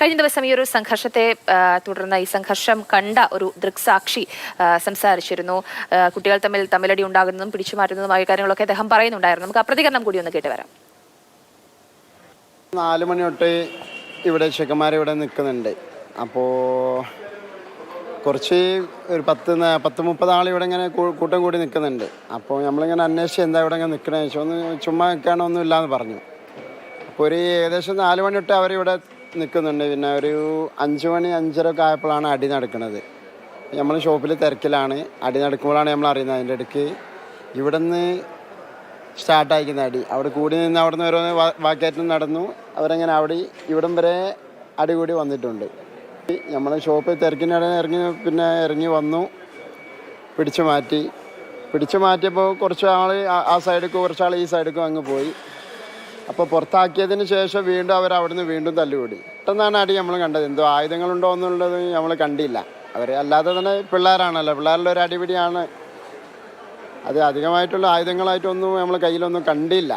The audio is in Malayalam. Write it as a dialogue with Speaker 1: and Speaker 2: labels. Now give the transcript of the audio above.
Speaker 1: കഴിഞ്ഞ ദിവസം ഈ ഒരു സംഘർഷത്തെ തുടർന്ന് ഈ സംഘർഷം കണ്ട ഒരു ദൃക്സാക്ഷി സംസാരിച്ചിരുന്നു. കുട്ടികൾ തമ്മിൽ തമ്മിലടി ഉണ്ടാകുന്നതും പിടിച്ചു മാറ്റുന്നതുമായ കാര്യങ്ങളൊക്കെ അദ്ദേഹം പറയുന്നുണ്ടായിരുന്നു. നമുക്ക് ആ പ്രതികരണം കൂടി ഒന്ന് കേട്ട് വരാം
Speaker 2: നാല് മണി തൊട്ട് ഇവിടെ ചെക്കന്മാരിവിടെ നിൽക്കുന്നുണ്ട്. അപ്പോൾ കുറച്ച് ഒരു പത്ത് പത്ത് മുപ്പത് ആൾ ഇവിടെ ഇങ്ങനെ കൂട്ടം കൂടി നിൽക്കുന്നുണ്ട്. അപ്പോൾ നമ്മളിങ്ങനെ അന്വേഷിച്ച് എന്താ ഇവിടെ ഇങ്ങനെ നിൽക്കണേ ചോദിച്ചു. ഒന്ന് ചുമ്മാ നിൽക്കാനോ ഒന്നും ഇല്ലാന്ന് പറഞ്ഞു. അപ്പോൾ ഒരു ഏകദേശം നാല് മണി തൊട്ട് അവരിവിടെ നിൽക്കുന്നുണ്ട് പിന്നെ ഒരു അഞ്ച് മണി അഞ്ചര ഒക്കെ ആയപ്പോഴാണ് അടി നടക്കുന്നത്. നമ്മൾ ഷോപ്പിൽ തിരക്കിലാണ്. അടി നടക്കുമ്പോഴാണ് നമ്മൾ അറിയുന്നത്. അതിന്റെ ഇടയ്ക്ക് ഇവിടെ നിന്ന് സ്റ്റാർട്ട് അയക്കുന്ന അടി. അവിടെ കൂടി നിന്ന് അവിടെ നിന്ന് ഓരോന്ന് വാക്കേറ്റം നടന്നു. അവരങ്ങനെ അവിടെ ഇവിടം വരെ അടി കൂടി വന്നിട്ടുണ്ട്. നമ്മൾ ഷോപ്പിൽ തിരക്കിനിടെ ഇറങ്ങി പിന്നെ ഇറങ്ങി വന്നു. പിടിച്ചു മാറ്റി. പിടിച്ചു മാറ്റിയപ്പോൾ കുറച്ച് ആൾ ആ സൈഡിൽ കുറച്ച് ആൾ ഈ സൈഡിലേക്കും അങ്ങ് പോയി. അപ്പോൾ പുറത്താക്കിയതിന് ശേഷം വീണ്ടും അവർ അവിടുന്ന് വീണ്ടും തല്ലുകൂടി. പെട്ടെന്നാണ് അടി നമ്മൾ കണ്ടത്. എന്തോ ആയുധങ്ങളുണ്ടോ എന്നുള്ളത് നമ്മൾ കണ്ടില്ല. അവർ അല്ലാതെ തന്നെ പിള്ളേരാണല്ലോ. പിള്ളേരുടെ ഒരു അടിപിടിയാണ്. അത് അധികമായിട്ടുള്ള ആയുധങ്ങളായിട്ടൊന്നും നമ്മൾ കയ്യിലൊന്നും കണ്ടില്ല.